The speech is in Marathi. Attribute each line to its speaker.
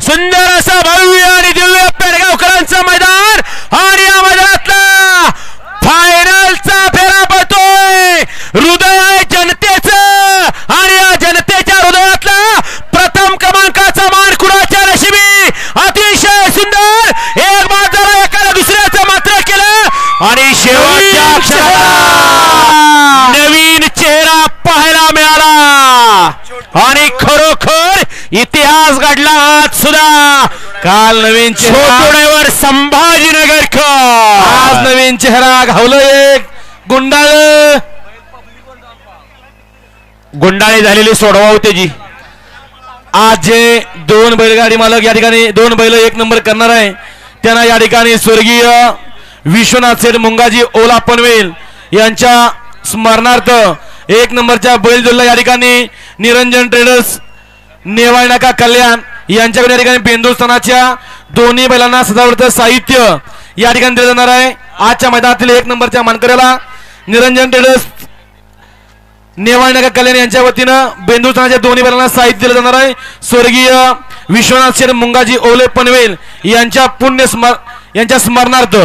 Speaker 1: सुंदर असं भव्य आणि दिव्य पेडगावकरांचं मैदान आणि या मैदानातला फायनलचा फेरा पडतोय. हृदय आहे जनतेचं आणि या जनतेच्या हृदयातला प्रथम क्रमांकाचा मान कुणाच्या नशिबी? अतिशय सुंदर. एक बाद झाला एकाला दुसऱ्याचं मात्र केलं आणि शेवटच्या क्षणाला नवीन चेहरा पाहायला मिळाला आणि खरोखर इतिहास घडला आज सुद्धा.
Speaker 2: काल नवीन चेहरा.
Speaker 1: संभाजीनगरकर
Speaker 2: आज नवीन चेहरा घावलं एक. गुंडाळ.
Speaker 1: गुंडाळी झालेली सोडवा होते जी.
Speaker 2: आज जे दोन बैलगाडी मालक या ठिकाणी दोन बैल एक नंबर करणार आहे. त्यांना या ठिकाणी स्वर्गीय विश्वनाथ सेठ मुंगाजी ओला पनवेल यांच्या स्मरणार्थ एक नंबरच्या बैल जोडला या ठिकाणी. निरंजन ट्रेडर्स नेवाळ कल्याण यांच्याकडे या ठिकाणी बेंदुस्थानाच्या दोन्ही बैलांना सजावट साहित्य या ठिकाणी दिलं जाणार आहे. आजच्या मैदानातील एक नंबरच्या मानकऱ्याला निरंजन ट्रेडर्स नेवाळनगर कल्याण यांच्या वतीनं बेंदुस्थानाच्या दोन्ही बैलांना साहित्य दिलं जाणार आहे. स्वर्गीय विश्वनाथ शेठ मुंगाजी ओले पनवेल यांच्या पुण्य स्मर यांच्या स्मरणार्थ